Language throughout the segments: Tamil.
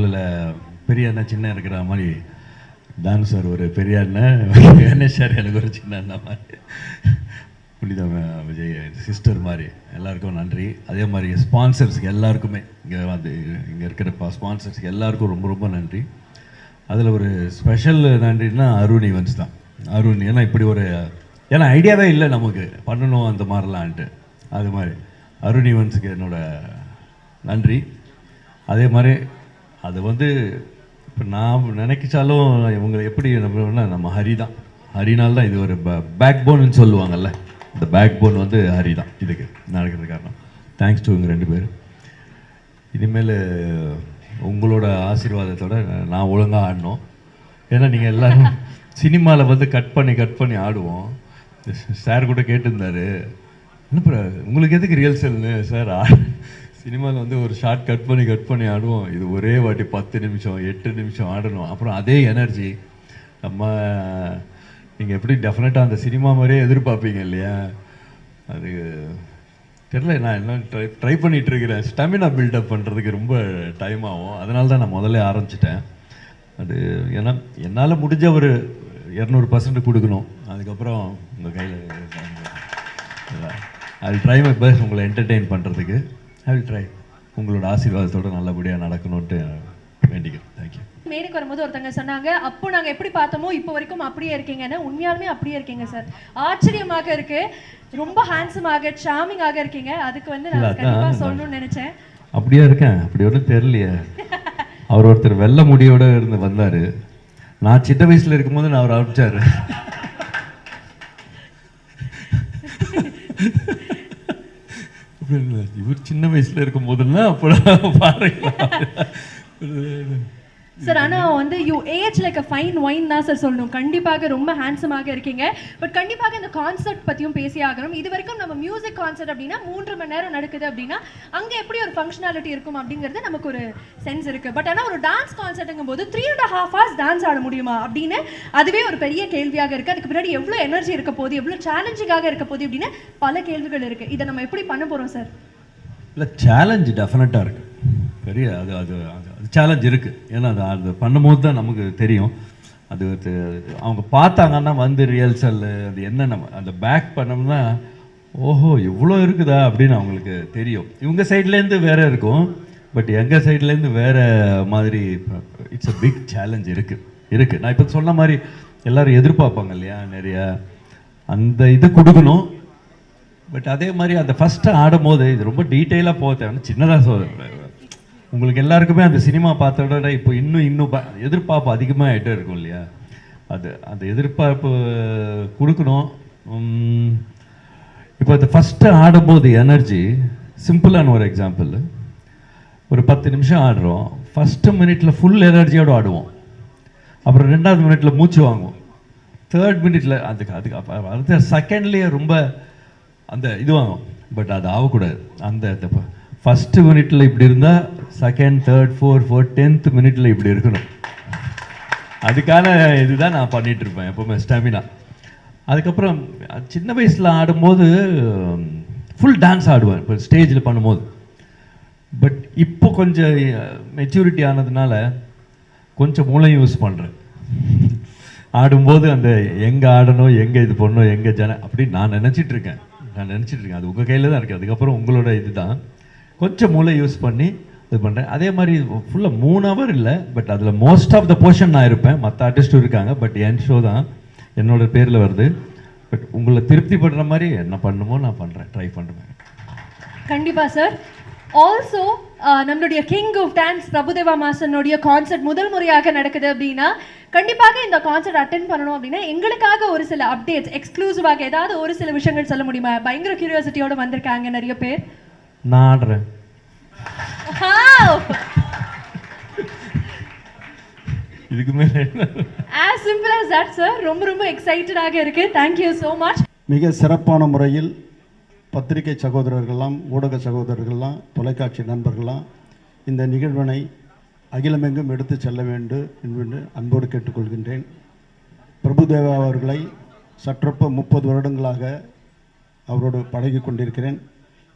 வானத்தை பெரிய அண்ணன் சின்ன இருக்கிற மாதிரி டான்ஸர் ஒரு பெரிய அண்ணன் கணேஷ் சார் எனக்கு ஒரு சின்ன அண்ணா மாதிரி. புனித விஜய் சிஸ்டர் மாதிரி. எல்லாருக்கும் நன்றி. அதே மாதிரி ஸ்பான்சர்ஸ்க்கு எல்லாருக்குமே. இங்கே வந்து இங்கே இருக்கிற ஸ்பான்சர்ஸ்க்கு எல்லாருக்கும் ரொம்ப ரொம்ப நன்றி. அதில் ஒரு ஸ்பெஷல் நன்றின்னா அருண் ஈவெண்ட்ஸ் தான். அருண் ஏன்னா இப்படி ஒரு ஏன்னா ஐடியாவே இல்லை நமக்கு. பண்ணணும் அந்த மாதிரிலான்ட்டு. அது மாதிரி. அருண் ஈவெண்ட்ஸுக்கு என்னோடய நன்றி. அதே மாதிரி அது வந்து இப்போ நான் நினைக்கிச்சாலும் இவங்களை எப்படி நம்ம நம்ம ஹரி தான். ஹரினால் தான் இது ஒரு பேக் போன்னு சொல்லுவாங்கல்ல. இந்த பேக் போன் வந்து ஹரி தான். இதுக்கு நடக்கிறது காரணம். தேங்க்ஸ் டு இவங்க ரெண்டு பேர். இனிமேல் உங்களோட ஆசீர்வாதத்தோட நான் ஒழுங்காக ஆடணும். ஏன்னா நீங்கள் எல்லோரும் சினிமாவில் வந்து கட் பண்ணி கட் பண்ணி ஆடுவோம். சார் கூட கேட்டிருந்தாரு. என்ன உங்களுக்கு எதுக்கு ரியல்சல்னு சார் சினிமாவில் வந்து ஒரு ஷார்ட் கட் பண்ணி கட் பண்ணி ஆடுவோம். இது ஒரே வாட்டி பத்து நிமிஷம் எட்டு நிமிஷம் ஆடணும். அப்புறம் அதே எனர்ஜி நம்ம நீங்கள் எப்படி டெஃபினட்டாக அந்த சினிமா மாதிரியே எதிர்பார்ப்பீங்க இல்லையா? அது தெரில நான் என்ன ட்ரை ட்ரை பண்ணிகிட்ருக்கிறேன் ஸ்டெமினா பில்டப் பண்ணுறதுக்கு ரொம்ப டைம் ஆகும். அதனால தான் நான் முதல்ல ஆரம்பிச்சிட்டேன். அது ஏன்னா என்னால் முடிஞ்ச ஒரு இரநூறு பர்சன்ட் கொடுக்கணும். அதுக்கப்புறம் உங்கள் கையில் அது ட்ரை மை பெஸ்ட் உங்களை என்டர்டெயின் பண்ணுறதுக்கு ஐ வில் ட்ரை உங்களோட ஆசீர்வாதத்தோட நல்லபடியாக நடக்கணும்ட்டு வேண்டிக்கிறேன். தேங்க்யூ மேடைக்கு வரும்போது ஒருத்தங்க சொன்னாங்க அப்போ நாங்க எப்படி பார்த்தோமோ இப்போ வரைக்கும் அப்படியே இருக்கீங்கன்னு. உண்மையாலுமே அப்படியே இருக்கீங்க சார் ஆச்சரியமாக இருக்கு. ரொம்ப ஹேண்ட்ஸமாக சாமிங்காக இருக்கீங்க. அதுக்கு வந்து நான் அதான் கண்டிப்பா நான் சொல்லணும்னு நினைச்சேன். அப்படியா இருக்கேன். அப்படி ஒன்றும் தெரியலையே. அவர் ஒருத்தர் வெள்ளை முடியோட இருந்து வந்தார். நான் சின்ன வயசில் இருக்கும்போது நான் அவர் அனுப்பிச்சாரு. இவர் சின்ன வயசுல இருக்கும் போதெல்லாம் அப்போ பாருங்களா சார் ஆனா வந்து you age like a fine wine தான் சார் சொல்லணும். கண்டிப்பாக ரொம்ப ஹேண்ட்ஸமாக இருக்கீங்க. பட் கண்டிப்பாக இந்த கான்செர்ட் பத்தியும் பேசி ஆகணும். இது வரைக்கும் நம்ம மியூசிக் கான்செர்ட் அப்படின்னா மூன்று மணி நேரம் நடக்குது அப்படின்னா அங்க எப்படி ஒரு ஃபங்க்ஷனாலிட்டி இருக்கும் அப்படிங்கிறது நமக்கு ஒரு சென்ஸ் இருக்கு. பட் ஆனா ஒரு டான்ஸ் கான்செர்ட்டுங்கும் போது three and half hours dance ஆட முடியுமா அப்படின்னு அதுவே ஒரு பெரிய கேள்வியாக இருக்கு. அதுக்கு பின்னாடி எவ்வளவு எனர்ஜி இருக்க போகுது எவ்வளவு சேலஞ்சிங்காக இருக்க போகுது அப்படின்னு பல கேள்விகள் இருக்கு. இதை நம்ம எப்படி பண்ண போறோம் சார் இல்லை சேலஞ்சு டெஃபினட்டாக இருக்கு. பெரிய அது அது அது அது சேலஞ்ச் இருக்குது ஏன்னா அது அது பண்ணும்போது தான் நமக்கு தெரியும். அது அவங்க பார்த்தாங்கன்னா வந்து ரியல்சல் அது என்ன நம்ம அந்த பேக் பண்ணோம்னா ஓஹோ இவ்வளோ இருக்குதா அப்படின்னு அவங்களுக்கு தெரியும். இவங்க சைட்லேருந்து வேற இருக்கும். பட் எங்கள் சைட்லேருந்து வேறு மாதிரி இட்ஸ் அ பிக் சேலஞ்ச் இருக்குது இருக்குது நான் இப்போ சொன்ன மாதிரி எல்லோரும் எதிர்பார்ப்பாங்க இல்லையா நிறைய. அந்த இது கொடுக்கணும். பட் அதே மாதிரி அந்த ஃபஸ்ட்டு ஆடும் போது இது ரொம்ப டீட்டெயிலாக போக தேவை சின்னதாக சொல் உங்களுக்கு எல்லாருக்குமே அந்த சினிமா பார்த்தோட இப்போ இன்னும் இன்னும் ப- எதிர்பார்ப்பு அதிகமாக ஆகிட்டே இருக்கும் இல்லையா? அது அந்த எதிர்பார்ப்பு கொடுக்கணும். இப்போ அந்த ஃபஸ்ட்டு ஆடும்போது எனர்ஜி சிம்பிளான ஒரு எக்ஸாம்பிள் ஒரு பத்து நிமிஷம் ஆடுறோம். ஃபஸ்ட்டு மினிட்ல ஃபுல் எனர்ஜியோடு ஆடுவோம். அப்புறம் ரெண்டாவது மினிட்ல மூச்சு வாங்குவோம். தேர்ட் மினிட்ல அதுக்கு அதுக்கு அப்ப அடுத்த செகண்ட்லேயே ரொம்ப அந்த இது வாங்கும் பட் அது ஆகக்கூடாது. அந்த ஃபஸ்ட்டு மினிட்ல இப்படி இருந்தால் second third four four tenth மினிட்ல இப்படி இருக்கணும். அதுக்கான இதுதான் நான் பண்ணிட்டு இருப்பேன் எப்பவுமே ஸ்டாமினா அதுக்கப்புறம் சின்ன வயசில் ஆடும்போது ஃபுல் டான்ஸ் ஆடுவேன் இப்போ ஸ்டேஜில் பண்ணும்போது. பட் இப்போ கொஞ்சம் மெச்சூரிட்டி ஆனதுனால கொஞ்சம் மூளை யூஸ் பண்ணுறேன் ஆடும்போது அந்த எங்கே ஆடணும் எங்கே இது பண்ணணும் எங்கே ஜன அப்படின்னு நான் நினச்சிட்டு இருக்கேன். நான் நினச்சிட்டு இருக்கேன். அது உங்கள் கையில் தான் இருக்குது அதுக்கப்புறம் உங்களோட இதுதான். கொஞ்சம் மூளை யூஸ் பண்ணி இது பண்ணுறேன் அதே மாதிரி ஃபுல்லாக மூணு ஹவர் இல்லை பட் அதில் மோஸ்ட் ஆஃப் த போர்ஷன் நான் இருப்பேன். மற்ற ஆர்டிஸ்ட்டும் இருக்காங்க பட் என் ஷோ தான் என்னோட பேரில் வருது. பட் உங்களை திருப்தி படுற மாதிரி என்ன பண்ணுமோ நான் பண்ணுறேன் ட்ரை பண்ணுறேன் கண்டிப்பா சார் ஆல்சோ நம்மளுடைய கிங் ஆஃப் டான்ஸ் பிரபுதேவா மாஸ்டர்னுடைய கான்சர்ட் முதல் முறையாக நடக்குது அப்படின்னா கண்டிப்பாக இந்த கான்சர்ட் அட்டென்ட் பண்ணணும் அப்படின்னா எங்களுக்காக ஒரு சில அப்டேட்ஸ் எக்ஸ்க்ளூசிவாக ஏதாவது ஒரு சில விஷயங்கள் சொல்ல முடியுமா? பயங்கர கியூரியாசிட்டியோட வந்திருக்காங்க நிறைய பேர். நான் ஆடுறேன். இதுக்கு மேலே என்ன? As simple as that sir ரொம்ப ரொம்ப எக்ஸைட்டடாக இருக்கு. தேங்க்யூ ஸோ மச் மிக சிறப்பான முறையில் பத்திரிகை சகோதரர்கள்லாம் ஊடக சகோதரர்கள்லாம் தொலைக்காட்சி நண்பர்கள்லாம் இந்த நிகழ்வினை அகிலமெங்கும் எடுத்து செல்ல வேண்டும் என்று அன்போடு கேட்டுக்கொள்கின்றேன். பிரபுதேவா அவர்களை சற்றொப்ப முப்பது வருடங்களாக அவரோடு பழகி கொண்டிருக்கிறேன்.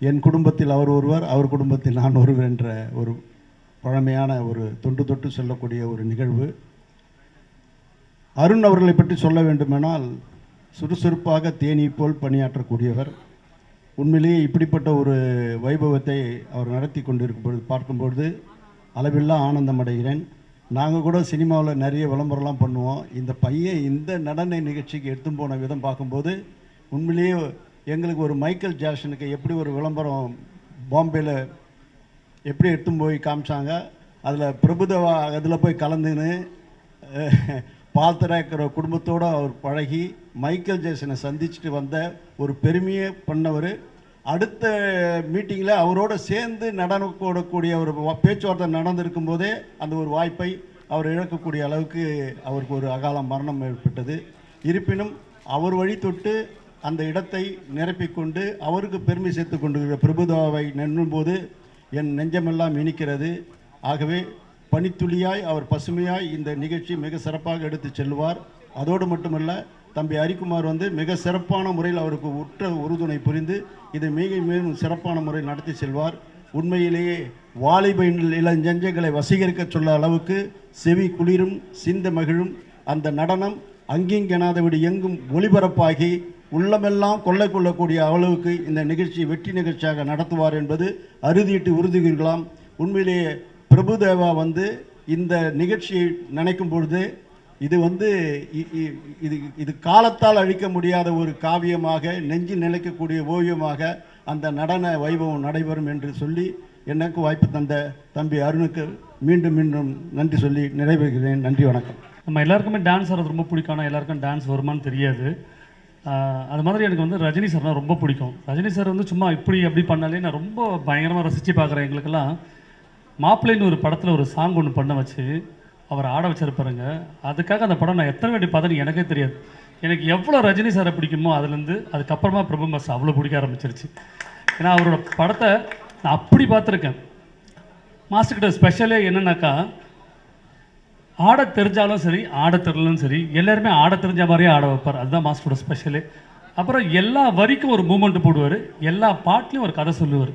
என் குடும்பத்தில் அவர் ஒருவர் அவர் குடும்பத்தில் நான் ஒருவர் என்ற ஒரு பழமையான ஒரு தொண்டு தொட்டு சொல்லக்கூடிய ஒரு நிகழ்வு. அருண் அவர்களை பற்றி சொல்ல வேண்டுமானால் சுறுசுறுப்பாக தேனீ போல் பணியாற்றக்கூடியவர். உண்மையிலேயே இப்படிப்பட்ட ஒரு வைபவத்தை அவர் நடத்தி கொண்டிருக்கும்பொழுது பார்க்கும்பொழுது அளவில்லா ஆனந்தம் அடைகிறேன். நாங்கள் கூட சினிமாவில் நிறைய விளம்பரம்லாம் பண்ணுவோம். இந்த பையன் இந்த நடன நிகழ்ச்சிக்கு எடுத்து போன விதம் பார்க்கும்போது உண்மையிலேயே எங்களுக்கு ஒரு மைக்கேல் ஜாக்சனுக்கு எப்படி ஒரு விளம்பரம் பாம்பேயில் எப்படி எடுத்துன்னு போய் காமிச்சாங்க அதில் பிரபுதேவா அதில் போய் கலந்துன்னு பால்தராக்கிற பால் குடும்பத்தோடு அவர் பழகி மைக்கேல் ஜேசனை சந்திச்சுட்டு வந்த ஒரு பெருமையை பண்ணவர். அடுத்த மீட்டிங்கில் அவரோட சேர்ந்து நடனக்கூடக்கூடிய ஒரு பேச்சுவார்த்தை நடந்திருக்கும் போதே அந்த ஒரு வாய்ப்பை அவர் இழக்கக்கூடிய அளவுக்கு அவருக்கு ஒரு அகால மரணம் ஏற்பட்டது. இருப்பினும் அவர் வழி தொட்டு அந்த இடத்தை நிரப்பிக்கொண்டு அவருக்கு பெருமை சேர்த்து கொண்டிருக்கிற பிரபுதாவை நின்றும்போது என் நெஞ்சமெல்லாம் இனிக்கிறது. ஆகவே பனித்துளியாய் அவர் பசுமையாய் இந்த நிகழ்ச்சி மிக சிறப்பாக எடுத்து செல்வார் அதோடு மட்டுமல்ல தம்பி ஹரிக்குமார் வந்து மிக சிறப்பான முறையில் அவருக்கு உற்ற உறுதுணை புரிந்து இதை மிக மேலும் சிறப்பான முறையில் நடத்தி செல்வார். உண்மையிலேயே வாலிப இளஞ்செஞ்சங்களை வசீகரிக்க சொல்ல அளவுக்கு செவி குளிரும் சிந்த மகிழும் அந்த நடனம் அங்கிங்கெனாதபடி எங்கும் ஒளிபரப்பாகி உள்ளமெல்லாம் கொள்ளை கொள்ளக்கூடிய அளவுக்கு இந்த நிகழ்ச்சி வெற்றி நிகழ்ச்சியாக நடத்துவார் என்பது அறுதியிட்டு உறுதிகளாம் உண்மையிலேயே பிரபுதேவா வந்து இந்த நிகழ்ச்சியை நினைக்கும் பொழுது இது வந்து இ- இ- இது இது காலத்தால் அழிக்க முடியாத ஒரு காவியமாக நெஞ்சில் நிலைக்கக்கூடிய ஓவியமாக அந்த நடன வைபவம் நடைபெறும் என்று சொல்லி எனக்கு வாய்ப்பு தந்த தம்பி அருணுக்கு மீண்டும் மீண்டும் நன்றி சொல்லி நிறைவேறுகிறேன். நன்றி வணக்கம். நம்ம எல்லாருக்குமே டான்ஸ் ஆடுறது ரொம்ப பிடிக்கும். ஆனால் எல்லாருக்கும் டான்ஸ் வருமான்னு தெரியாது. அது மாதிரி எனக்கு வந்து ரஜினி சார்னா ரொம்ப பிடிக்கும். ரஜினி சார் வந்து சும்மா இப்படி அப்படி பண்ணாலே நான் ரொம்ப பயங்கரமாக ரசித்து பார்க்குறேன் எங்களுக்கெல்லாம். மாப்பிள்ளைன்னு ஒரு படத்தில் ஒரு சாங் ஒன்று பண்ண வச்சு அவர் ஆட வச்சிருப்பாருங்க அதுக்காக அந்த படம் நான் எத்தனை வாட்டி பார்த்தேன்னு எனக்கே தெரியாது. எனக்கு எவ்வளோ ரஜினி சாரை பிடிக்குமோ அதுலேருந்து அதுக்கப்புறமா பிரபு மாஸ் அவ்வளோ பிடிக்க ஆரம்பிச்சிருச்சு. ஏன்னா அவரோட படத்தை நான் அப்படி பார்த்துருக்கேன். மாஸ்டர்கிட்ட ஸ்பெஷலே என்னன்னாக்கா ஆட தெரிஞ்சாலும் சரி ஆட தெரியலும் சரி எல்லாருமே ஆட தெரிஞ்ச மாதிரியே ஆட வைப்பார். அதுதான் மாஸ்டரோட ஸ்பெஷலு அப்புறம் எல்லா வரிக்கும் ஒரு மூமெண்ட் போடுவார். எல்லா பாட்லையும் ஒரு கதை சொல்லுவார்.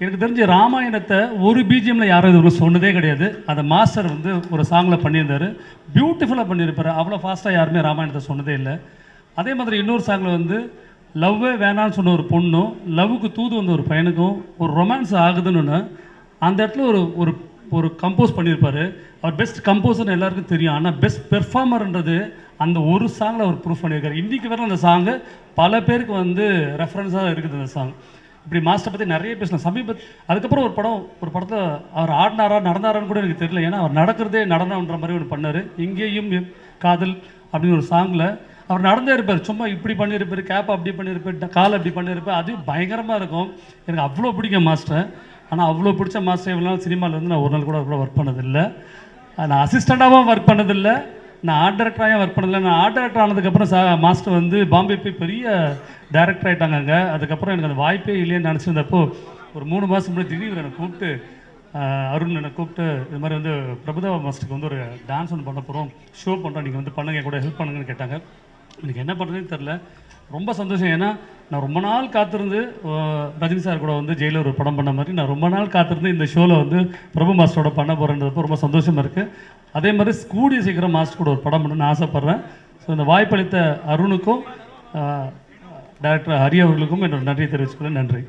எனக்கு தெரிஞ்ச ராமாயணத்தை ஒரு பிஜிஎம்ல யாரும் இது சொன்னதே கிடையாது. அந்த மாஸ்டர் வந்து ஒரு சாங்கில் பண்ணியிருந்தார். பியூட்டிஃபுல்லாக பண்ணியிருப்பார். அவ்வளோ ஃபாஸ்ட்டாக யாருமே ராமாயணத்தை சொன்னதே இல்லை. அதே மாதிரி இன்னொரு சாங்கில் வந்து லவ்வே வேணான்னு சொன்ன ஒரு பொண்ணும் லவ்வுக்கு தூது வந்த ஒரு பையனுக்கும் ஒரு ரொமான்ஸ் ஆகுதுன்னு அந்த இடத்துல ஒரு ஒரு ஒரு கம்போஸ் பண்ணியிருப்பார் அவர் பெஸ்ட் கம்போசர்னு எல்லாருக்கும் தெரியும். ஆனால் பெஸ்ட் பெர்ஃபார்மர்ன்றது அந்த ஒரு சாங்கில் அவர் ப்ரூஃப் பண்ணியிருக்காரு இன்றைக்கி வரை அந்த சாங்கு பல பேருக்கு வந்து ரெஃபரன்ஸாக இருக்குது அந்த சாங் இப்படி மாஸ்டர் பற்றி நிறைய பேசலாம். சமீப அதுக்கப்புறம் ஒரு படம் ஒரு படத்தில் அவர் ஆடினாரா நடந்தாரான்னு கூட எனக்கு தெரியல. ஏன்னா அவர் நடக்கிறதே நடனம்ன்ற மாதிரி ஒன்று பண்ணார். இங்கேயும் காதல் அப்படின்னு ஒரு சாங்கில் அவர் நடந்தே இருப்பார். சும்மா இப்படி பண்ணியிருப்பார் கேப் அப்படி பண்ணியிருப்பார் கால் அப்படி பண்ணியிருப்பார் அதுவும் பயங்கரமாக இருக்கும். எனக்கு அவ்வளோ பிடிக்கும் மாஸ்டர் ஆனால் அவ்வளோ பிடிச்ச மாஸ்டர் இவ்வளோ நாள் சினிமாவில் வந்து நான் ஒரு நாள் கூட கூட ஒர்க் பண்ணதில்லை. நான் அசிஸ்டண்ட்டாகவும் ஒர்க் பண்ணதில்லை. நான் ஆர்ட் டேரக்டராகவும் ஒர்க் பண்ணதில்லை. நான் ஆர்ட் டேரக்டர் ஆனதுக்கப்புறம் சா மாஸ்டர் வந்து பாம்பே போய் பெரிய டேரக்டர் ஆகிட்டாங்க அங்கே. அதுக்கப்புறம் எனக்கு அந்த வாய்ப்பே இல்லையேன்னு நினச்சிருந்தப்போ ஒரு மூணு மாதம் முன்னாடி திடீர் என்னை கூப்பிட்டு அருண் என்னை கூப்பிட்டு இது மாதிரி வந்து பிரபுதேவா மாஸ்டருக்கு வந்து ஒரு டான்ஸ் ஒன்று பண்ண போகிறோம் ஷோ பண்ணுறோம் நீங்கள் வந்து பண்ணுங்க கூட ஹெல்ப் பண்ணுங்கன்னு கேட்டாங்க. எனக்கு என்ன பண்ணுறதுன்னு தெரில ரொம்ப சந்தோஷம். ஏன்னா நான் ரொம்ப நாள் காத்திருந்து ரஜினி சார் கூட வந்து ஜெயிலில் ஒரு படம் பண்ண மாதிரி நான் ரொம்ப நாள் காத்திருந்து இந்த ஷோவில் வந்து பிரபு மாஸ்டரோட பண்ண போகிறேன்றப்போ ரொம்ப சந்தோஷமாக இருக்குது அதே மாதிரி கூடிய சீக்கிரம் மாஸ்டர் கூட ஒரு படம் பண்ணணும்னு ஆசைப்பட்றேன். ஸோ இந்த வாய்ப்பளித்த அருணுக்கும் டேரக்டர் ஹரி அவர்களுக்கும் என்னோட நன்றியை தெரிவிச்சுக்கிறேன் நன்றி.